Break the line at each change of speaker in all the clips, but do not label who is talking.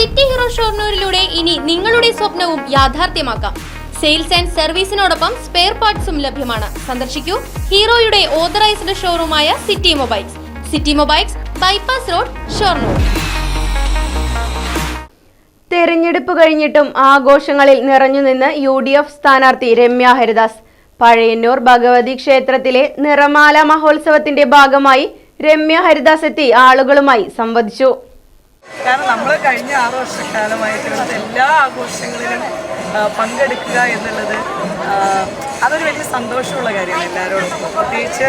City hero ഷോർണൂരിലൂടെ ഇനി നിങ്ങളുടെ സ്വപ്നവും യാഥാർത്ഥ്യമാക്കാം. സെയിൽസ് ആൻഡ് സർവീസിനോടൊപ്പം സ്പെയർ പാർട്സും ലഭ്യമാണ്. സന്ദർശിക്കൂ ഹീറോയുടെ authorised ഷോറൂമായ City Mobiles. City Mobiles bypass road Shoranur.
തെരഞ്ഞെടുപ്പ് കഴിഞ്ഞിട്ടും ആഘോഷങ്ങളിൽ നിറഞ്ഞുനിന്ന് യു ഡി എഫ് സ്ഥാനാർത്ഥി രമ്യ ഹരിദാസ്. പഴയന്നൂർ ഭഗവതി ക്ഷേത്രത്തിലെ നിറമാല മഹോത്സവത്തിന്റെ ഭാഗമായി രമ്യ ഹരിദാസ് എത്തി ആളുകളുമായി സംവദിച്ചു.
കാരണം നമ്മൾ കഴിഞ്ഞ ആറ് വർഷക്കാലമായിട്ടുള്ള എല്ലാ ആഘോഷങ്ങളിലും പങ്കെടുക്കുക എന്നുള്ളത് അതൊരു വലിയ സന്തോഷമുള്ള കാര്യമാണ് എല്ലാവരോടും. പ്രത്യേകിച്ച്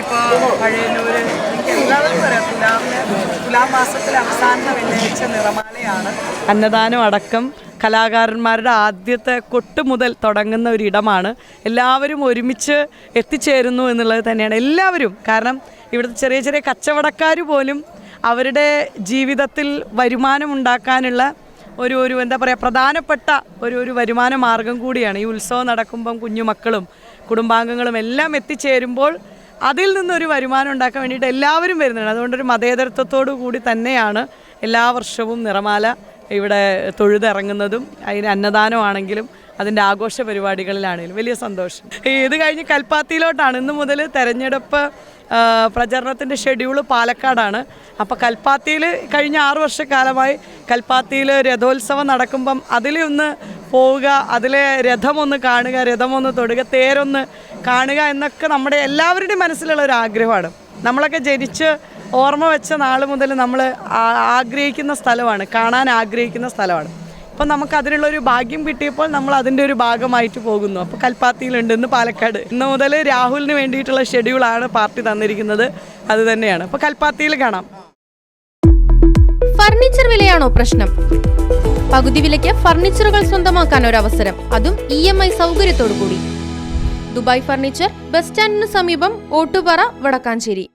ഇപ്പോൾ പഴയന്നൂര് എനിക്ക് എല്ലാവർക്കും പറയാം തുലാമിന് തുലാം മാസത്തിലെ അവസാന വെള്ളിയാഴ്ച നിറമാലയാണ്. അന്നദാനം അടക്കം കലാകാരന്മാരുടെ ആദ്യത്തെ കൊട്ട് മുതൽ തുടങ്ങുന്ന ഒരു ഇടമാണ്. എല്ലാവരും ഒരുമിച്ച് എത്തിച്ചേരുന്നു എന്നുള്ളത് തന്നെയാണ് എല്ലാവരും. കാരണം ഇവിടുത്തെ ചെറിയ ചെറിയ കച്ചവടക്കാർ പോലും അവരുടെ ജീവിതത്തിൽ വരുമാനം ഉണ്ടാക്കാനുള്ള ഒരു ഒരു എന്താ പറയുക പ്രധാനപ്പെട്ട ഒരു ഒരു വരുമാന മാർഗം കൂടിയാണ് ഈ ഉത്സവം നടക്കുമ്പം കുഞ്ഞുമക്കളും കുടുംബാംഗങ്ങളും എല്ലാം എത്തിച്ചേരുമ്പോൾ അതിൽ നിന്നൊരു വരുമാനം ഉണ്ടാക്കാൻ വേണ്ടിയിട്ട് എല്ലാവരും വരുന്നുണ്ട്. അതുകൊണ്ടൊരു മതേതരത്വത്തോടു കൂടി തന്നെയാണ് എല്ലാ വർഷവും നിറമാല ഇവിടെ തൊഴുതിറങ്ങുന്നതും അതിന് അന്നദാനമാണെങ്കിലും അതിന്റെ ആഘോഷ പരിപാടികളിലാണെങ്കിലും വലിയ സന്തോഷം. ഇത് കഴിഞ്ഞ് കൽപ്പാത്തിയിലോട്ടാണ്. ഇന്ന് മുതൽ തെരഞ്ഞെടുപ്പ് പ്രചരണത്തിന്റെ ഷെഡ്യൂൾ പാലക്കാടാണ്. അപ്പോൾ കൽപ്പാത്തിയിൽ കഴിഞ്ഞ ആറ് വർഷക്കാലമായി കൽപ്പാത്തിയിൽ രഥോത്സവം നടക്കുമ്പം അതിൽ ഒന്ന് പോവുക അതിലെ രഥമൊന്ന് കാണുക രഥമൊന്ന് തൊടുക തേരൊന്ന് കാണുക എന്നൊക്കെ നമ്മുടെ എല്ലാവരുടെയും മനസ്സിലുള്ള ഒരു ആഗ്രഹമാണ്. നമ്മളൊക്കെ ജനിച്ച് ഓർമ്മ വെച്ച നാൾ മുതൽ നമ്മൾ ആഗ്രഹിക്കുന്ന സ്ഥലമാണ് കാണാൻ ആഗ്രഹിക്കുന്ന സ്ഥലമാണ്. അപ്പം നമുക്ക് അതിനുള്ള ഒരു ഭാഗ്യം കിട്ടിയപ്പോൾ നമ്മൾ അതിന്റെ ഒരു ഭാഗമായിട്ട് പോകുന്നു. അപ്പോൾ കൽപ്പാത്തിയിലുണ്ട് ഇന്ന് പാലക്കാട്. ഇന്ന് മുതൽ രാഹുലിന് വേണ്ടിയിട്ടുള്ള ഷെഡ്യൂളാണ് പാർട്ടി തന്നിരിക്കുന്നത്. അത് തന്നെയാണ്. അപ്പോൾ കൽപ്പാത്തിയിൽ കാണാം.
ഫർണിച്ചർ വിലയാണോ പ്രശ്നം? പകുതി വിലയ്ക്ക് ഫർണിച്ചറുകൾ സ്വന്തമാക്കാൻ ഒരു അവസരം അതും ഇ എം ഐ സൗകര്യത്തോടു കൂടി ദുബായ് ഫർണിച്ചർ ബസ് സ്റ്റാൻഡിന് സമീപം ഓട്ടുപാറ വടക്കാഞ്ചേരി.